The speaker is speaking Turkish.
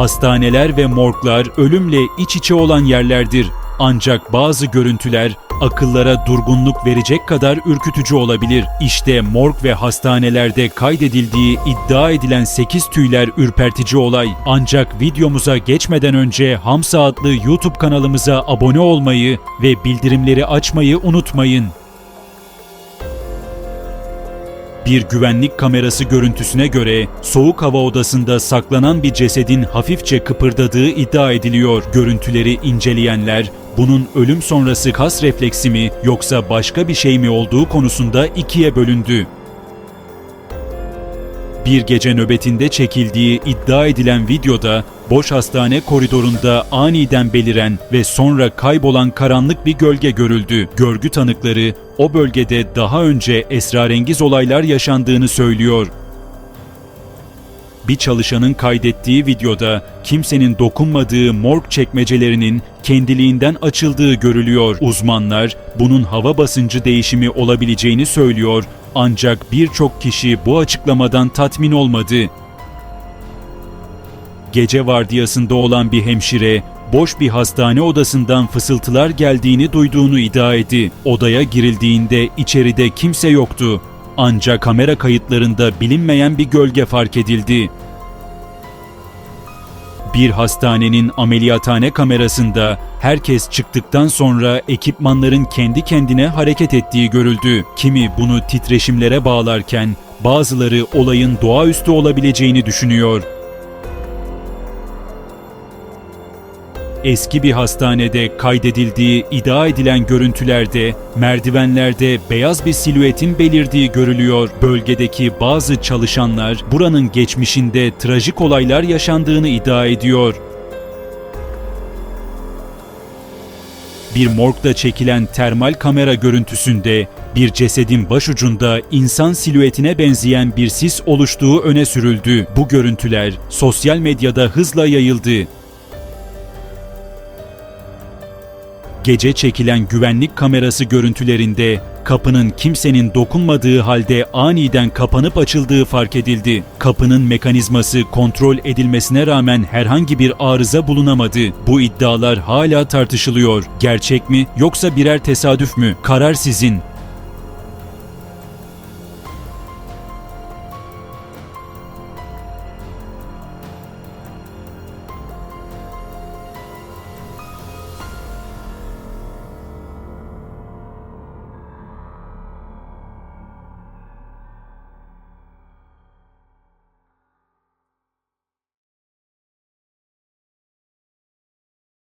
Hastaneler ve morglar ölümle iç içe olan yerlerdir. Ancak bazı görüntüler akıllara durgunluk verecek kadar ürkütücü olabilir. İşte morg ve hastanelerde kaydedildiği iddia edilen 8 tüyler ürpertici olay. Ancak videomuza geçmeden önce Hamsa adlı YouTube kanalımıza abone olmayı ve bildirimleri açmayı unutmayın. Bir güvenlik kamerası görüntüsüne göre soğuk hava odasında saklanan bir cesedin hafifçe kıpırdadığı iddia ediliyor. Görüntüleri inceleyenler bunun ölüm sonrası kas refleksi mi yoksa başka bir şey mi olduğu konusunda ikiye bölündü. Bir gece nöbetinde çekildiği iddia edilen videoda boş hastane koridorunda aniden beliren ve sonra kaybolan karanlık bir gölge görüldü. Görgü tanıkları o bölgede daha önce esrarengiz olaylar yaşandığını söylüyor. Bir çalışanın kaydettiği videoda kimsenin dokunmadığı morg çekmecelerinin kendiliğinden açıldığı görülüyor. Uzmanlar bunun hava basıncı değişimi olabileceğini söylüyor ancak birçok kişi bu açıklamadan tatmin olmadı. Gece vardiyasında olan bir hemşire boş bir hastane odasından fısıltılar geldiğini duyduğunu iddia etti. Odaya girildiğinde içeride kimse yoktu. Ancak kamera kayıtlarında bilinmeyen bir gölge fark edildi. Bir hastanenin ameliyathane kamerasında herkes çıktıktan sonra ekipmanların kendi kendine hareket ettiği görüldü. Kimi bunu titreşimlere bağlarken bazıları olayın doğaüstü olabileceğini düşünüyor. Eski bir hastanede kaydedildiği iddia edilen görüntülerde merdivenlerde beyaz bir silüetin belirdiği görülüyor. Bölgedeki bazı çalışanlar buranın geçmişinde trajik olaylar yaşandığını iddia ediyor. Bir morgda çekilen termal kamera görüntüsünde bir cesedin başucunda insan silüetine benzeyen bir sis oluştuğu öne sürüldü. Bu görüntüler sosyal medyada hızla yayıldı. Gece çekilen güvenlik kamerası görüntülerinde kapının kimsenin dokunmadığı halde aniden kapanıp açıldığı fark edildi. Kapının mekanizması kontrol edilmesine rağmen herhangi bir arıza bulunamadı. Bu iddialar hala tartışılıyor. Gerçek mi yoksa birer tesadüf mü? Karar sizin.